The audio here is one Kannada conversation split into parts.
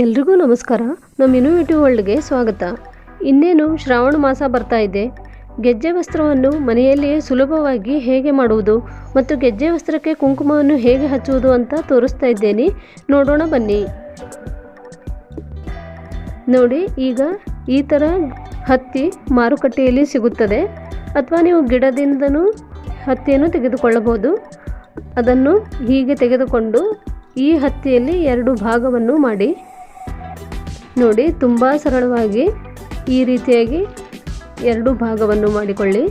ಎಲ್ರಿಗೂ ನಮಸ್ಕಾರ. ನಮ್ಮ ಇನೋವೇಟಿವ್ ವರ್ಲ್ಡ್ಗೆ ಸ್ವಾಗತ. ಇನ್ನೇನು ಶ್ರಾವಣ ಮಾಸ ಬರ್ತಾ ಇದೆ. ಗೆಜ್ಜೆ ವಸ್ತ್ರವನ್ನು ಮನೆಯಲ್ಲಿಯೇ ಸುಲಭವಾಗಿ ಹೇಗೆ ಮಾಡುವುದು ಮತ್ತು ಗೆಜ್ಜೆ ವಸ್ತ್ರಕ್ಕೆ ಕುಂಕುಮವನ್ನು ಹೇಗೆ ಹಚ್ಚುವುದು ಅಂತ ತೋರಿಸ್ತಾ ಇದ್ದೇನೆ. ನೋಡೋಣ ಬನ್ನಿ. ನೋಡಿ, ಈಗ ಈ ಥರ ಹತ್ತಿ ಮಾರುಕಟ್ಟೆಯಲ್ಲಿ ಸಿಗುತ್ತದೆ. ಅಥವಾ ನೀವು ಗಿಡದಿಂದನೂ ಹತ್ತಿಯನ್ನು ತೆಗೆದುಕೊಳ್ಳಬಹುದು. ಅದನ್ನು ಹೀಗೆ ತೆಗೆದುಕೊಂಡು ಈ ಹತ್ತಿಯಲ್ಲಿ ಎರಡು ಭಾಗವನ್ನು ಮಾಡಿ. ನೋಡಿ, ತುಂಬ ಸರಳವಾಗಿ ಈ ರೀತಿಯಾಗಿ ಎರಡು ಭಾಗವನ್ನು ಮಾಡಿಕೊಳ್ಳಿ.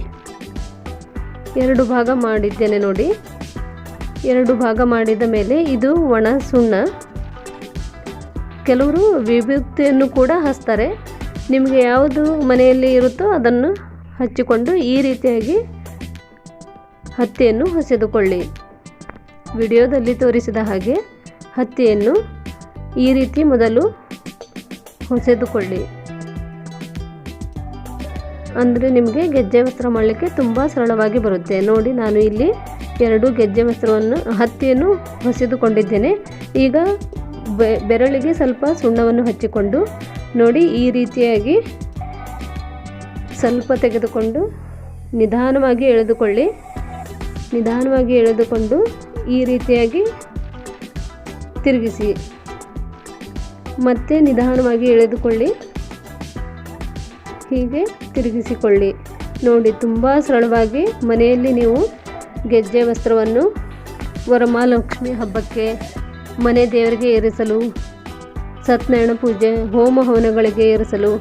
ಎರಡು ಭಾಗ ಮಾಡಿದ್ದೇನೆ ನೋಡಿ. ಎರಡು ಭಾಗ ಮಾಡಿದ ಮೇಲೆ ಇದು ಒಣ ಸುಣ್ಣ. ಕೆಲವರು ವಿಭಕ್ತಿಯನ್ನು ಕೂಡ ಹಚ್ತಾರೆ. ನಿಮಗೆ ಯಾವುದು ಮನೆಯಲ್ಲಿ ಇರುತ್ತೋ ಅದನ್ನು ಹಚ್ಚಿಕೊಂಡು ಈ ರೀತಿಯಾಗಿ ಹತ್ತಿಯನ್ನು ಹೊಸೆದುಕೊಳ್ಳಿ. ವಿಡಿಯೋದಲ್ಲಿ ತೋರಿಸಿದ ಹಾಗೆ ಹತ್ತಿಯನ್ನು ಈ ರೀತಿ ಮೊದಲು ಹೊಸೆದುಕೊಳ್ಳಿ ಅಂದರೆ ನಿಮಗೆ ಗೆಜ್ಜೆ ವಸ್ತ್ರ ಮಾಡಲಿಕ್ಕೆ ತುಂಬ ಸರಳವಾಗಿ ಬರುತ್ತೆ. ನೋಡಿ, ನಾನು ಇಲ್ಲಿ ಎರಡು ಗೆಜ್ಜೆ ವಸ್ತ್ರವನ್ನು, ಹತ್ತಿಯನ್ನು ಹೊಸೆದುಕೊಂಡಿದ್ದೇನೆ. ಈಗ ಬೆರಳಿಗೆ ಸ್ವಲ್ಪ ಸುಣ್ಣವನ್ನು ಹಚ್ಚಿಕೊಂಡು, ನೋಡಿ, ಈ ರೀತಿಯಾಗಿ ಸ್ವಲ್ಪ ತೆಗೆದುಕೊಂಡು ನಿಧಾನವಾಗಿ ಎಳೆದುಕೊಳ್ಳಿ. ನಿಧಾನವಾಗಿ ಎಳೆದುಕೊಂಡು ಈ ರೀತಿಯಾಗಿ ತಿರುಗಿಸಿ. ಮತ್ತೆ ನಿಧಾನವಾಗಿ ಎಳೆದುಕೊಳ್ಳಿ. ಹೀಗೆ ತಿರುಗಿಸಿಕೊಳ್ಳಿ. ನೋಡಿ, ತುಂಬ ಸರಳವಾಗಿ ಮನೆಯಲ್ಲಿ ನೀವು ಗೆಜ್ಜೆ ವಸ್ತ್ರವನ್ನು ವರಮಹಾಲಕ್ಷ್ಮಿ ಹಬ್ಬಕ್ಕೆ ಮನೆ ದೇವರಿಗೆ ಏರಿಸಲು, ಸತ್ಯನಾರಾಯಣ ಪೂಜೆ, ಹೋಮ ಹವನಗಳಿಗೆ ಏರಿಸಲು,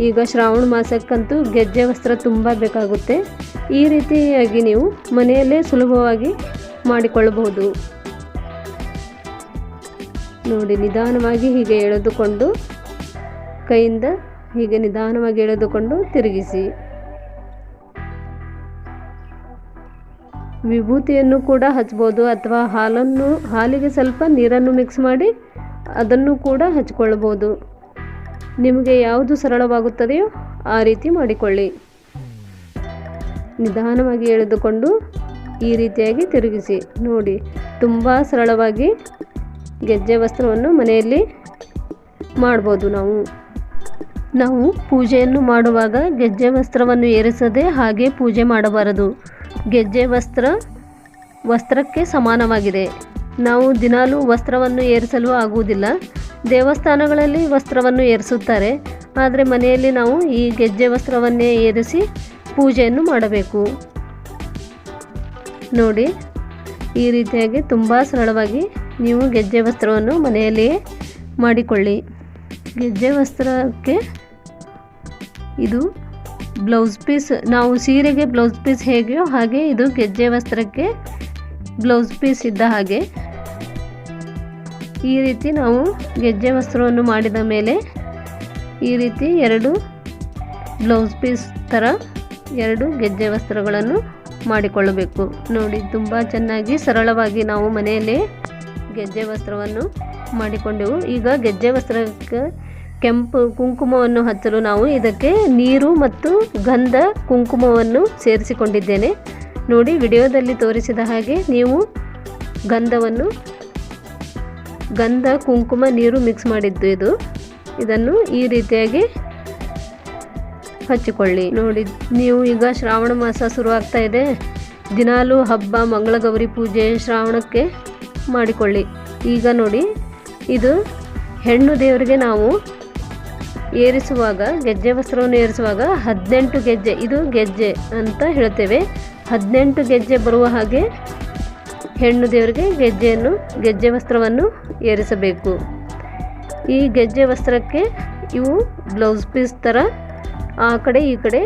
ಈಗ ಶ್ರಾವಣ ಮಾಸಕ್ಕಂತೂ ಗೆಜ್ಜೆ ವಸ್ತ್ರ ತುಂಬ ಬೇಕಾಗುತ್ತೆ. ಈ ರೀತಿಯಾಗಿ ನೀವು ಮನೆಯಲ್ಲೇ ಸುಲಭವಾಗಿ ಮಾಡಿಕೊಳ್ಳಬಹುದು. ನೋಡಿ, ನಿಧಾನವಾಗಿ ಹೀಗೆ ಎಳೆದುಕೊಂಡು ಕೈಯಿಂದ ಹೀಗೆ ನಿಧಾನವಾಗಿ ಎಳೆದುಕೊಂಡು ತಿರುಗಿಸಿ. ವಿಭೂತಿಯನ್ನು ಕೂಡ ಹಚ್ಬೋದು ಅಥವಾ ಹಾಲನ್ನು, ಹಾಲಿಗೆ ಸ್ವಲ್ಪ ನೀರನ್ನು ಮಿಕ್ಸ್ ಮಾಡಿ ಅದನ್ನು ಕೂಡ ಹಚ್ಕೊಳ್ಬೋದು. ನಿಮಗೆ ಯಾವುದು ಸರಳವಾಗುತ್ತದೆಯೋ ಆ ರೀತಿ ಮಾಡಿಕೊಳ್ಳಿ. ನಿಧಾನವಾಗಿ ಎಳೆದುಕೊಂಡು ಈ ರೀತಿಯಾಗಿ ತಿರುಗಿಸಿ. ನೋಡಿ, ತುಂಬ ಸರಳವಾಗಿ ಗೆಜ್ಜೆ ವಸ್ತ್ರವನ್ನು ಮನೆಯಲ್ಲಿ ಮಾಡ್ಬೋದು ನಾವು. ನಾವು ಪೂಜೆಯನ್ನು ಮಾಡುವಾಗ ಗೆಜ್ಜೆ ವಸ್ತ್ರವನ್ನು ಏರಿಸದೆ ಹಾಗೆ ಪೂಜೆ ಮಾಡಬಾರದು. ಗೆಜ್ಜೆ ವಸ್ತ್ರ ವಸ್ತ್ರಕ್ಕೆ ಸಮಾನವಾಗಿದೆ. ನಾವು ದಿನಾಲೂ ವಸ್ತ್ರವನ್ನು ಏರಿಸಲು ಆಗುವುದಿಲ್ಲ. ದೇವಸ್ಥಾನಗಳಲ್ಲಿ ವಸ್ತ್ರವನ್ನು ಏರಿಸುತ್ತಾರೆ. ಆದರೆ ಮನೆಯಲ್ಲಿ ನಾವು ಈ ಗೆಜ್ಜೆ ವಸ್ತ್ರವನ್ನೇ ಏರಿಸಿ ಪೂಜೆಯನ್ನು ಮಾಡಬೇಕು. ನೋಡಿ, ಈ ರೀತಿಯಾಗಿ ತುಂಬ ಸರಳವಾಗಿ ನೀವು ಗೆಜ್ಜೆ ವಸ್ತ್ರವನ್ನು ಮನೆಯಲ್ಲಿಯೇ ಮಾಡಿಕೊಳ್ಳಿ. ಗೆಜ್ಜೆ ವಸ್ತ್ರಕ್ಕೆ ಇದು ಬ್ಲೌಸ್ ಪೀಸ್. ನಾವು ಸೀರೆಗೆ ಬ್ಲೌಸ್ ಪೀಸ್ ಹೇಗೆಯೋ ಹಾಗೆ ಇದು ಗೆಜ್ಜೆ ವಸ್ತ್ರಕ್ಕೆ ಬ್ಲೌಸ್ ಪೀಸ್ ಇದ್ದ ಹಾಗೆ. ಈ ರೀತಿ ನಾವು ಗೆಜ್ಜೆ ವಸ್ತ್ರವನ್ನು ಮಾಡಿದ ಮೇಲೆ ಈ ರೀತಿ ಎರಡು ಬ್ಲೌಸ್ ಪೀಸ್ ಥರ ಎರಡು ಗೆಜ್ಜೆ ವಸ್ತ್ರಗಳನ್ನು ಮಾಡಿಕೊಳ್ಳಬೇಕು. ನೋಡಿ, ತುಂಬ ಚೆನ್ನಾಗಿ ಸರಳವಾಗಿ ನಾವು ಮನೆಯಲ್ಲೇ ಗೆಜ್ಜೆ ವಸ್ತ್ರವನ್ನು ಮಾಡಿಕೊಂಡೆವು. ಈಗ ಗೆಜ್ಜೆ ವಸ್ತ್ರಕ್ಕೆ ಕೆಂಪು ಕುಂಕುಮವನ್ನು ಹಚ್ಚಲು ನಾವು ಇದಕ್ಕೆ ನೀರು ಮತ್ತು ಗಂಧ ಕುಂಕುಮವನ್ನು ಸೇರಿಸಿಕೊಂಡಿದ್ದೇನೆ. ನೋಡಿ, ವಿಡಿಯೋದಲ್ಲಿ ತೋರಿಸಿದ ಹಾಗೆ ನೀವು ಗಂಧವನ್ನು, ಗಂಧ, ಕುಂಕುಮ, ನೀರು ಮಿಕ್ಸ್ ಮಾಡಿದ್ದು ಇದು. ಇದನ್ನು ಈ ರೀತಿಯಾಗಿ ಹಚ್ಚಿಕೊಳ್ಳಿ. ನೋಡಿ, ನೀವು ಈಗ ಶ್ರಾವಣ ಮಾಸ ಶುರುವಾಗ್ತಾ ಇದೆ. ದಿನಾಲೂ ಹಬ್ಬ, ಮಂಗಳಗೌರಿ ಪೂಜೆ ಶ್ರಾವಣಕ್ಕೆ ಮಾಡಿಕೊಳ್ಳಿ. ಈಗ ನೋಡಿ, ಇದು ಹೆಣ್ಣು ದೇವರಿಗೆ ನಾವು ಏರಿಸುವಾಗ, ಗೆಜ್ಜೆ ವಸ್ತ್ರವನ್ನು ಏರಿಸುವಾಗ ಹದಿನೆಂಟು ಗೆಜ್ಜೆ, ಇದು ಗೆಜ್ಜೆ ಅಂತ ಹೇಳ್ತೇವೆ. ಹದಿನೆಂಟು ಗೆಜ್ಜೆ ಬರುವ ಹಾಗೆ ಹೆಣ್ಣು ದೇವರಿಗೆ ಗೆಜ್ಜೆಯನ್ನು, ಗೆಜ್ಜೆ ವಸ್ತ್ರವನ್ನು ಏರಿಸಬೇಕು. ಈ ಗೆಜ್ಜೆ ವಸ್ತ್ರಕ್ಕೆ ಇವು ಬ್ಲೌಸ್ ಪೀಸ್ ಥರ ಆ ಕಡೆ ಈ ಕಡೆ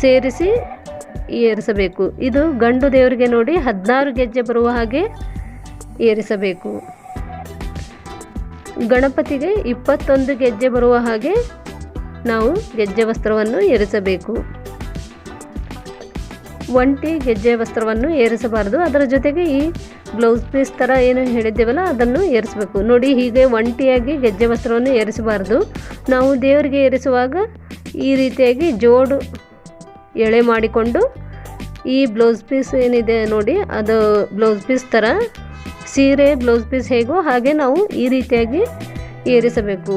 ಸೇರಿಸಿ ಏರಿಸಬೇಕು. ಇದು ಗಂಡು ದೇವರಿಗೆ ನೋಡಿ ಹದಿನಾರು ಗೆಜ್ಜೆ ಬರುವ ಹಾಗೆ ಏರಿಸಬೇಕು. ಗಣಪತಿಗೆ ಇಪ್ಪತ್ತೊಂದು ಗೆಜ್ಜೆ ಬರುವ ಹಾಗೆ ನಾವು ಗೆಜ್ಜೆ ವಸ್ತ್ರವನ್ನು ಏರಿಸಬೇಕು. ಒಂಟಿ ಗೆಜ್ಜೆ ವಸ್ತ್ರವನ್ನು ಏರಿಸಬಾರದು. ಅದರ ಜೊತೆಗೆ ಈ ಬ್ಲೌಸ್ ಪೀಸ್ ಥರ ಏನು ಹೇಳಿದ್ದೇವಲ್ಲ, ಅದನ್ನು ಏರಿಸಬೇಕು. ನೋಡಿ, ಹೀಗೆ ಒಂಟಿಯಾಗಿ ಗೆಜ್ಜೆ ವಸ್ತ್ರವನ್ನು ಏರಿಸಬಾರ್ದು. ನಾವು ದೇವರಿಗೆ ಏರಿಸುವಾಗ ಈ ರೀತಿಯಾಗಿ ಜೋಡು ಎಳೆ ಮಾಡಿಕೊಂಡು ಈ ಬ್ಲೌಸ್ ಪೀಸ್ ಏನಿದೆ ನೋಡಿ, ಅದು ಬ್ಲೌಸ್ ಪೀಸ್ ಥರ ಸೀರೆ ಬ್ಲೌಸ್ ಪೀಸ್ ಹೇಗೋ ಹಾಗೆ ನಾವು ಈ ರೀತಿಯಾಗಿ ಏರಿಸಬೇಕು.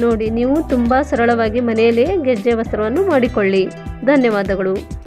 ನೋಡಿ, ನೀವು ತುಂಬ ಸರಳವಾಗಿ ಮನೆಯಲ್ಲೇ ಗೆಜ್ಜೆ ವಸ್ತ್ರವನ್ನು ಮಾಡಿಕೊಳ್ಳಿ. ಧನ್ಯವಾದಗಳು.